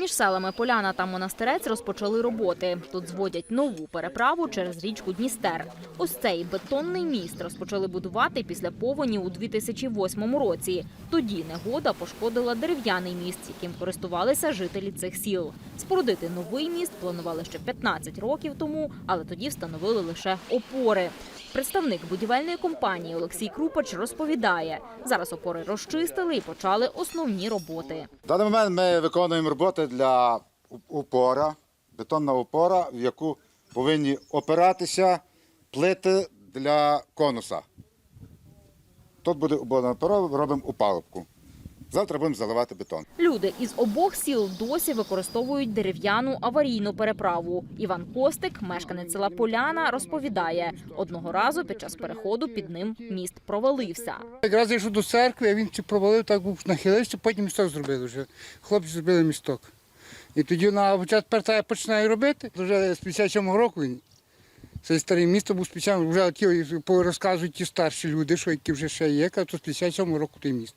Між селами Поляна та Монастирець розпочали роботи. Тут зводять нову переправу через річку Дністер. Ось цей бетонний міст розпочали будувати після повені у 2008 році. Тоді негода пошкодила дерев'яний міст, яким користувалися жителі цих сіл. Спорудити новий міст планували ще 15 років тому, але тоді встановили лише опори. Представник будівельної компанії Олексій Крупач розповідає, зараз опори розчистили і почали основні роботи. В даний момент ми виконуємо роботи для упора, бетонна опора, в яку повинні опиратися плити для конуса. Тут буде обладнана опора, робимо упалубку. Завтра будемо заливати бетон. Люди із обох сіл досі використовують дерев'яну аварійну переправу. Іван Костик, мешканець села Поляна, розповідає, одного разу під час переходу під ним міст провалився. Якраз я йшов до церкви, а він це провалив, так був нахилився, потім місток зробили вже. Хлопці зробили місток. І тоді на початку тепер я починаю робити. Вже з 57-го року він. Це старе місто був спеціально, вже ті розказують ті старші люди, що які вже ще є, кажуть, то з 57-го року той міст.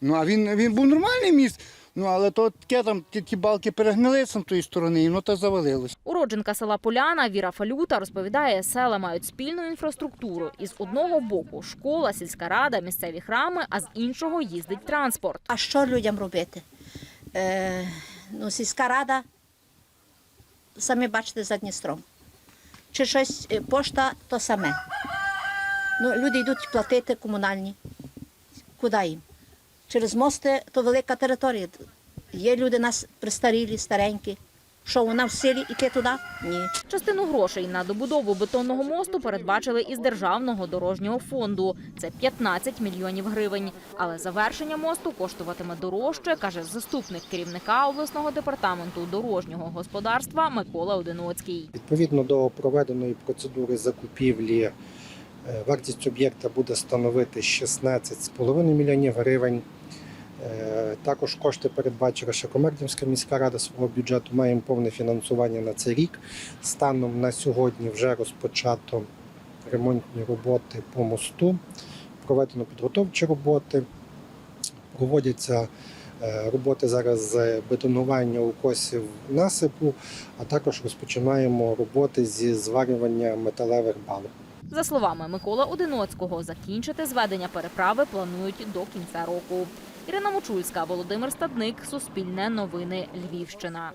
Ну, а він, він був нормальний міст, ну але то таке там ті, ті балки перегнили з тої сторони, і воно так завалилось. Уродженка села Поляна Віра Фалюта розповідає, села мають спільну інфраструктуру. Із одного боку школа, сільська рада, місцеві храми, а з іншого їздить транспорт. А що людям робити? Е, ну, сільська рада, самі бачите за Дністром. Чи щось е, пошта, то саме. Ну, люди йдуть платити комунальні. Куди їм? Через мости то велика територія. Є люди у нас пристарілі, старенькі. Що вона в селі йти туди? Ні. Частину грошей на добудову бетонного мосту передбачили із державного дорожнього фонду. Це 15 мільйонів гривень. Але завершення мосту коштуватиме дорожче, каже заступник керівника обласного департаменту дорожнього господарства Микола Одиноцький. Відповідно до проведеної процедури закупівлі, е, вартість об'єкта буде становити 16,5 мільйонів гривень. Е, Також кошти передбачила ще Комердівська міська рада свого бюджету. Маємо повне фінансування на цей рік. Станом на сьогодні вже розпочато ремонтні роботи по мосту, проведено підготовчі роботи, проводяться е, роботи зараз з бетонування укосів насипу, а також розпочинаємо роботи зі зварювання металевих балок. За словами Микола Одиноцького, закінчити зведення переправи планують до кінця року. Ірина Мочульська, Володимир Стадник, Суспільне новини, Львівщина.